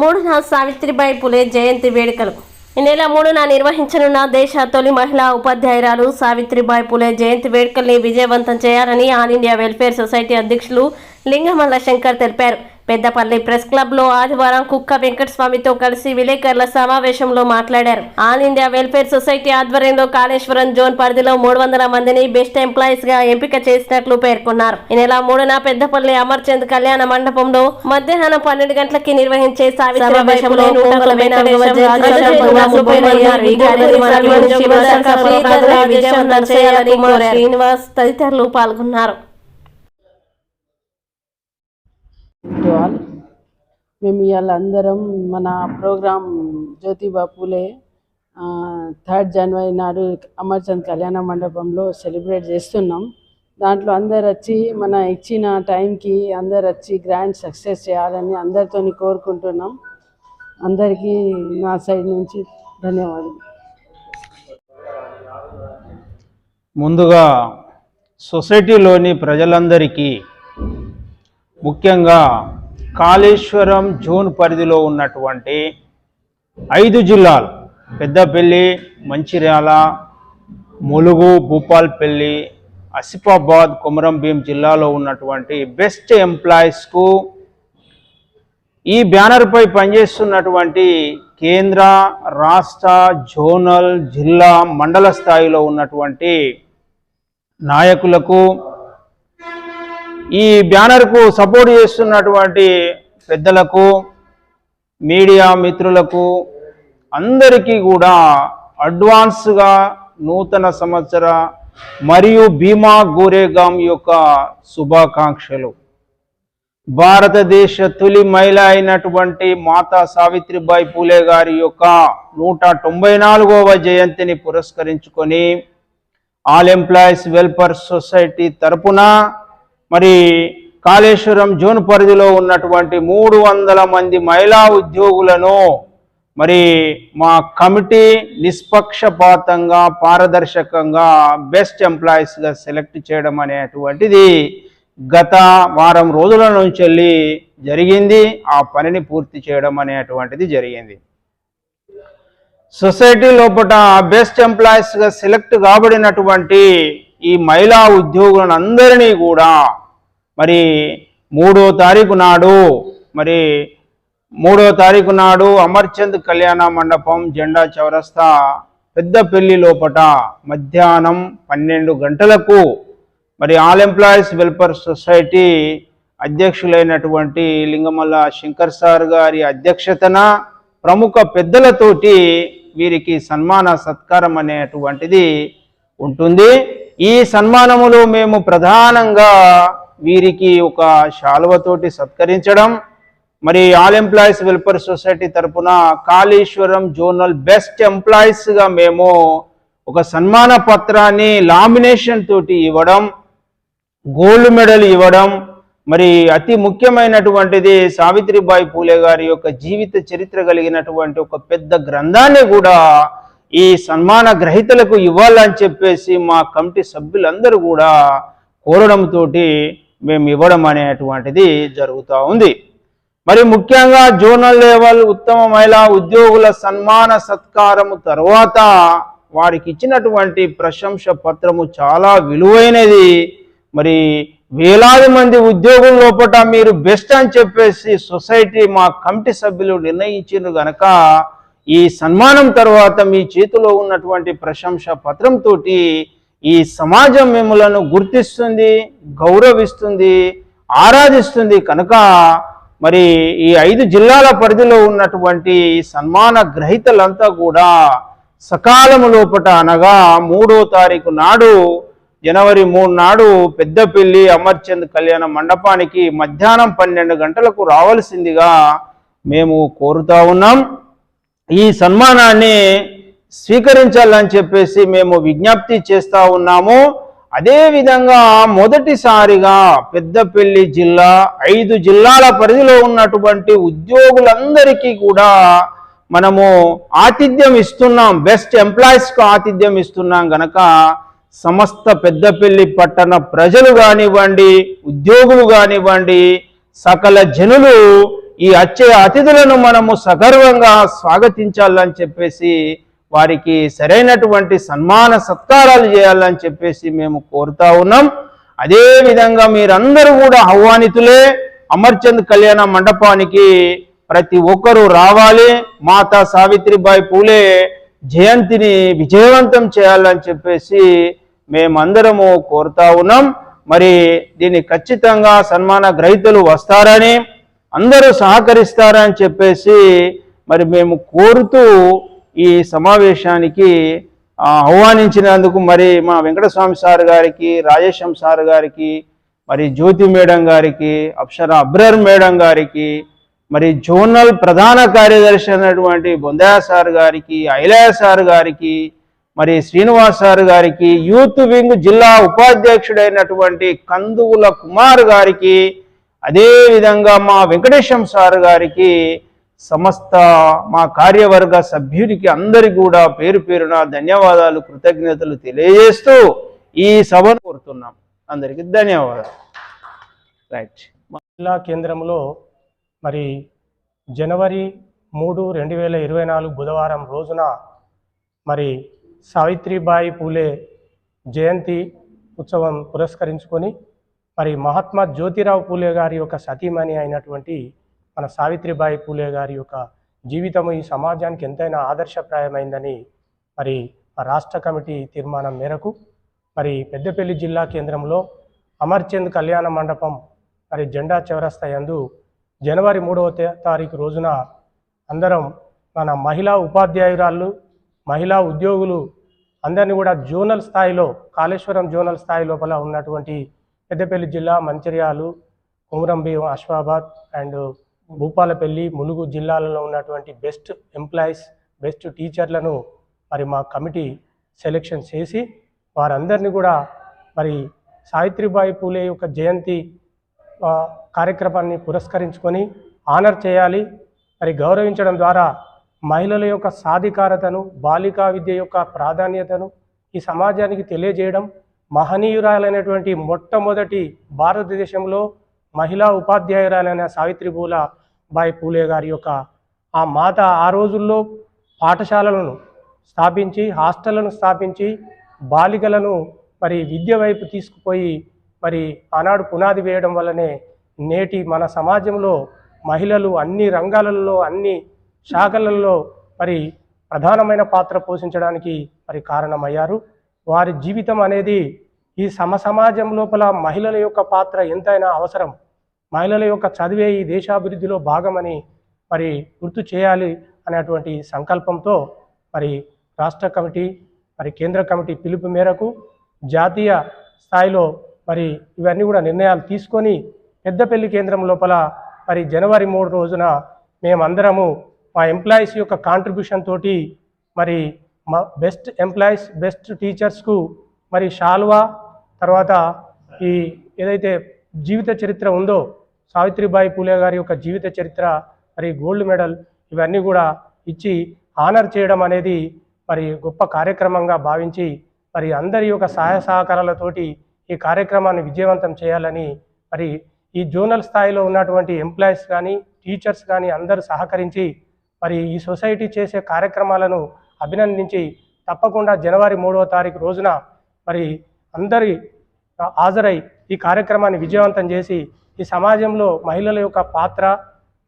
మూడున సావిత్రిబాయి పులే జయంతి వేడుకలు ఈ నెల మూడున నిర్వహించనున్న దేశ తొలి మహిళా ఉపాధ్యాయురాలు సావిత్రిబాయి పులే జయంతి వేడుకల్ని విజయవంతం చేయాలని ఆల్ ఇండియా వెల్ఫేర్ సొసైటీ అధ్యక్షులు లింగమల్ల శంకర్ తెలిపారు. పెద్దపల్లి ప్రెస్ క్లబ్లో ఆదివారం కుక్క వెంకటస్వామితో కలిసి విలేకరుల సమావేశంలో మాట్లాడారు. ఆల్ ఇండియా వెల్ఫేర్ సొసైటీ ఆధ్వర్యంలో కాళేశ్వరం జోన్ పరిధిలో మూడు వందల మందిని బెస్ట్ ఎంప్లాయీస్గా ఎంపిక చేసినట్లు పేర్కొన్నారు. ఈ నెల మూడున పెద్దపల్లి అమర్చంద్ కళ్యాణ మండపంలో మధ్యాహ్నం పన్నెండు గంటలకి నిర్వహించే సావిత్రిబాయి పులే నూట నలభై నాలుగవ జయంతి సందర్భంగా ముఖ్యమంత్రి ఈ కార్యక్రమాన్ని శ్రీధర్ విజయవంతం చేయాలని కోరారు. శ్రీనివాస్ తదితరులు పాల్గొన్నారు టు ఆల్ మేము ఇవాళ అందరం మన ప్రోగ్రాం జ్యోతిబా పూలే థర్డ్ జనవరి నాడు అమర్చంద్ కళ్యాణ మండపంలో సెలబ్రేట్ చేస్తున్నాం. దాంట్లో అందరు వచ్చి మన ఇచ్చిన టైంకి అందరు వచ్చి గ్రాండ్ సక్సెస్ చేయాలని అందరితో కోరుకుంటున్నాం. అందరికీ నా సైడ్ నుంచి ధన్యవాదాలు. ముందుగా సొసైటీలోని ప్రజలందరికీ ముఖ్యంగా కాళేశ్వరం జోన్ పరిధిలో ఉన్నటువంటి ఐదు జిల్లాలు. పెద్దపల్లి మంచిర్యాల ములుగు భూపాల్పల్లి ఆసిఫాబాద్ కొమరంభీం జిల్లాలో ఉన్నటువంటి బెస్ట్ ఎంప్లాయీస్కు ఈ బ్యానర్పై పనిచేస్తున్నటువంటి కేంద్ర రాష్ట్ర జోనల్ జిల్లా మండల స్థాయిలో ఉన్నటువంటి నాయకులకు ఈ బ్యానర్కు సపోర్ట్ చేస్తున్నటువంటి పెద్దలకు మీడియా మిత్రులకు అందరికీ కూడా అడ్వాన్స్గా నూతన సంవత్సర మరియు భీమా గోరేగాం యొక్క శుభాకాంక్షలు. భారతదేశ తొలి మహిళ అయినటువంటి మాతా సావిత్రిబాయి పూలే గారి యొక్క నూట తొంభై నాలుగవ జయంతిని పురస్కరించుకొని ఆల్ ఎంప్లాయీస్ వెల్ఫేర్ సొసైటీ తరపున మరి కాళేశ్వరం జోన్ పరిధిలో ఉన్నటువంటి మూడు వందల మంది మహిళా ఉద్యోగులను మరి మా కమిటీ నిష్పక్షపాతంగా పారదర్శకంగా బెస్ట్ ఎంప్లాయీస్గా సెలెక్ట్ చేయడం అనేటువంటిది గత వారం రోజుల నుంచి వెళ్ళి జరిగింది. ఆ పనిని పూర్తి చేయడం అనేటువంటిది జరిగింది. సొసైటీ లోపల బెస్ట్ ఎంప్లాయీస్గా సెలెక్ట్ కాబడినటువంటి ఈ మహిళా ఉద్యోగులందరినీ కూడా మరి మూడో తారీఖు నాడు మరి మూడో తారీఖు నాడు అమర్చంద్ కళ్యాణ మండపం జెండా చౌరస్తా పెద్దపల్లి లోపట మధ్యాహ్నం పన్నెండు గంటలకు మరి ఆల్ ఎంప్లాయీస్ వెల్ఫేర్ సొసైటీ అధ్యక్షులైనటువంటి లింగమల్ల శంకర్ సార్ గారి అధ్యక్షతన ప్రముఖ పెద్దలతోటి వీరికి సన్మాన సత్కారం అనేటువంటిది ఉంటుంది. ఈ సన్మానములో మేము ప్రధానంగా వీరికి ఒక శాలువతోటి సత్కరించడం మరి ఆల్ ఎంప్లాయీస్ వెల్ఫేర్ సొసైటీ తరపున కాళేశ్వరం జోనల్ బెస్ట్ ఎంప్లాయీస్గా మేము ఒక సన్మాన పత్రాన్ని లామినేషన్ తోటి ఇవ్వడం గోల్డ్ మెడల్ ఇవ్వడం మరి అతి ముఖ్యమైనటువంటిది సావిత్రిబాయి పూలే గారి యొక్క జీవిత చరిత్ర కలిగినటువంటి ఒక పెద్ద గ్రంథాన్ని కూడా ఈ సన్మాన గ్రహీతలకు ఇవ్వాలని చెప్పేసి మా కమిటీ సభ్యులందరూ కూడా కోరడంతో మేము ఇవ్వడం అనేటువంటిది జరుగుతూ ఉంది. మరి ముఖ్యంగా జోనల్ లెవెల్ ఉత్తమ మహిళా ఉద్యోగుల సన్మాన సత్కారము తర్వాత వారికి ఇచ్చినటువంటి ప్రశంస పత్రము చాలా విలువైనది. మరి వేలాది మంది ఉద్యోగుల లోపల మీరు బెస్ట్ అని చెప్పేసి సొసైటీ మా కమిటీ సభ్యులు నిర్ణయించారు గనక ఈ సన్మానం తర్వాత మీ చేతిలో ఉన్నటువంటి ప్రశంస పత్రంతో ఈ సమాజం మిమ్మలను గుర్తిస్తుంది గౌరవిస్తుంది ఆరాధిస్తుంది కనుక మరి ఈ ఐదు జిల్లాల పరిధిలో ఉన్నటువంటి సన్మాన గ్రహీతలంతా కూడా సకాలము లోపట అనగా మూడో తారీఖు నాడు జనవరి మూడు నాడు పెద్దపల్లి అమర్చంద్ కళ్యాణ మండపానికి మధ్యాహ్నం పన్నెండు గంటలకు రావాల్సిందిగా మేము కోరుతా ఉన్నాం. ఈ సన్మానాన్ని స్వీకరించాలని చెప్పేసి మేము విజ్ఞప్తి చేస్తూ ఉన్నాము. అదేవిధంగా మొదటిసారిగా పెద్దపల్లి జిల్లా ఐదు జిల్లాల పరిధిలో ఉన్నటువంటి ఉద్యోగులందరికీ కూడా మనము ఆతిథ్యం ఇస్తున్నాం. బెస్ట్ ఎంప్లాయీస్కు ఆతిథ్యం ఇస్తున్నాం. గనక సమస్త పెద్దపల్లి పట్టణ ప్రజలు కానివ్వండి ఉద్యోగులు కానివ్వండి సకల జనులు ఈ వచ్చే అతిథులను మనము సగర్వంగా స్వాగతించాలని చెప్పేసి వారికి సరైనటువంటి సన్మాన సత్కారాలు చేయాలని చెప్పేసి మేము కోరుతా ఉన్నాం. అదే విధంగా మీరందరూ కూడా ఆహ్వానితులే. అమర్చంద్ కళ్యాణ మండపానికి ప్రతి ఒక్కరూ రావాలి. మాతా సావిత్రిబాయి పూలే జయంతిని విజయవంతం చేయాలని చెప్పేసి మేమందరము కోరుతా ఉన్నాం. మరి దీన్ని ఖచ్చితంగా సన్మాన గ్రహీతలు వస్తారని అందరూ సహకరిస్తారని చెప్పేసి మరి మేము కోరుతూ ఈ సమావేశానికి ఆహ్వానించినందుకు మరి మా వెంకటస్వామి సార్ గారికి రాజేశం సార్ గారికి మరి జ్యోతి మేడం గారికి అప్సర అబ్రర్ మేడం గారికి మరి జోనల్ ప్రధాన కార్యదర్శి అయినటువంటి బొందయ్య సార్ గారికి ఐలయ్య సార్ గారికి మరి శ్రీనివాస్ సార్ గారికి యూత్ వింగ్ జిల్లా ఉపాధ్యక్షుడైనటువంటి కందువుల కుమార్ గారికి అదేవిధంగా మా వెంకటేశం సార్ గారికి సమస్త మా కార్యవర్గ సభ్యుడికి అందరి కూడా పేరు పేరున ధన్యవాదాలు కృతజ్ఞతలు తెలియజేస్తూ ఈ సభను కోరుతున్నాం. అందరికీ ధన్యవాదాలు. రైట్. జిల్లా కేంద్రంలో మరి జనవరి మూడు రెండు వేల ఇరవై నాలుగు బుధవారం రోజున మరి సావిత్రిబాయి పూలే జయంతి ఉత్సవం పురస్కరించుకొని మరి మహాత్మా జ్యోతిరావు పూలే గారి యొక్క సతీమణి అయినటువంటి మన సావిత్రిబాయి పూలే గారి యొక్క జీవితము ఈ సమాజానికి ఎంతైనా ఆదర్శప్రాయమైందని మరి రాష్ట్ర కమిటీ తీర్మానం మేరకు మరి పెద్దపల్లి జిల్లా కేంద్రంలో అమర్చంద్ కళ్యాణ మండపం మరి జెండా చౌరస్తా యందు జనవరి మూడవ తారీఖు రోజున అందరం మన మహిళా ఉపాధ్యాయురాళ్ళు మహిళా ఉద్యోగులు అందరినీ కూడా జోనల్ స్థాయిలో కాళేశ్వరం జోనల్ స్థాయి లోపల ఉన్నటువంటి పెద్దపల్లి జిల్లా మంచిర్యాలు కుమరంభీం అశ్వాబాద్ అండ్ భూపాలపల్లి ములుగు జిల్లాలలో ఉన్నటువంటి బెస్ట్ ఎంప్లాయీస్ బెస్ట్ టీచర్లను మరి మా కమిటీ సెలెక్షన్ చేసి వారందరినీ కూడా మరి సావిత్రిబాయి పూలే యొక్క జయంతి కార్యక్రమాన్ని పురస్కరించుకొని ఆనర్ చేయాలి. మరి గౌరవించడం ద్వారా మహిళల యొక్క సాధికారతను బాలికా విద్య యొక్క ప్రాధాన్యతను ఈ సమాజానికి తెలియజేయడం మహనీయురాలైనటువంటి మొట్టమొదటి భారతదేశంలో మహిళా ఉపాధ్యాయురాలైన సావిత్రిపూల బాయి పూలే గారి యొక్క ఆ మాత ఆ రోజుల్లో పాఠశాలలను స్థాపించి హాస్టళ్ళను స్థాపించి బాలికలను మరి విద్య వైపు తీసుకుపోయి మరి ఆనాడు పునాది వేయడం వల్లనే నేటి మన సమాజంలో మహిళలు అన్ని రంగాలలో అన్ని శాఖలలో మరి ప్రధానమైన పాత్ర పోషించడానికి మరి కారణమయ్యారు. వారి జీవితం అనేది ఈ సమసమాజం లోపల మహిళల యొక్క పాత్ర ఎంతైనా అవసరం. మహిళల యొక్క చదివే ఈ దేశాభివృద్ధిలో భాగమని మరి గుర్తు చేయాలి అనేటువంటి సంకల్పంతో మరి రాష్ట్ర కమిటీ మరి కేంద్ర కమిటీ పిలుపు మేరకు జాతీయ స్థాయిలో మరి ఇవన్నీ కూడా నిర్ణయాలు తీసుకొని పెద్దపల్లి కేంద్రం లోపల మరి జనవరి మూడు రోజున మేమందరము మా ఎంప్లాయీస్ యొక్క కాంట్రిబ్యూషన్ తోటి మరి మా బెస్ట్ ఎంప్లాయీస్ బెస్ట్ టీచర్స్కు మరి షాల్వా తర్వాత ఈ ఏదైతే జీవిత చరిత్ర ఉందో సావిత్రిబాయి పూలే గారి యొక్క జీవిత చరిత్ర మరి గోల్డ్ మెడల్ ఇవన్నీ కూడా ఇచ్చి ఆనర్ చేయడం అనేది మరి గొప్ప కార్యక్రమంగా భావించి మరి అందరి యొక్క సహాయ సహకారాలతోటి ఈ కార్యక్రమాన్ని విజయవంతం చేయాలని మరి ఈ జోనల్ స్థాయిలో ఉన్నటువంటి ఎంప్లాయీస్ కానీ టీచర్స్ కానీ అందరూ సహకరించి మరి ఈ సొసైటీ చేసే కార్యక్రమాలను అభినందించి తప్పకుండా జనవరి మూడవ తారీఖు రోజున మరి అందరి హాజరై ఈ కార్యక్రమాన్ని విజయవంతం చేసి ఈ సమాజంలో మహిళల యొక్క పాత్ర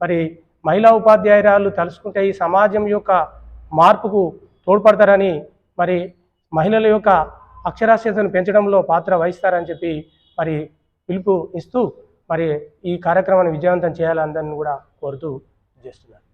మరి మహిళా ఉపాధ్యాయురాలు తలుసుకుంటే ఈ సమాజం యొక్క మార్పుకు తోడ్పడతారని మరి మహిళల యొక్క అక్షరాస్యతను పెంచడంలో పాత్ర వహిస్తారని చెప్పి మరి పిలుపు ఇస్తూ మరి ఈ కార్యక్రమాన్ని విజయవంతం చేయాలని కూడా కోరుతూ చేస్తున్నారు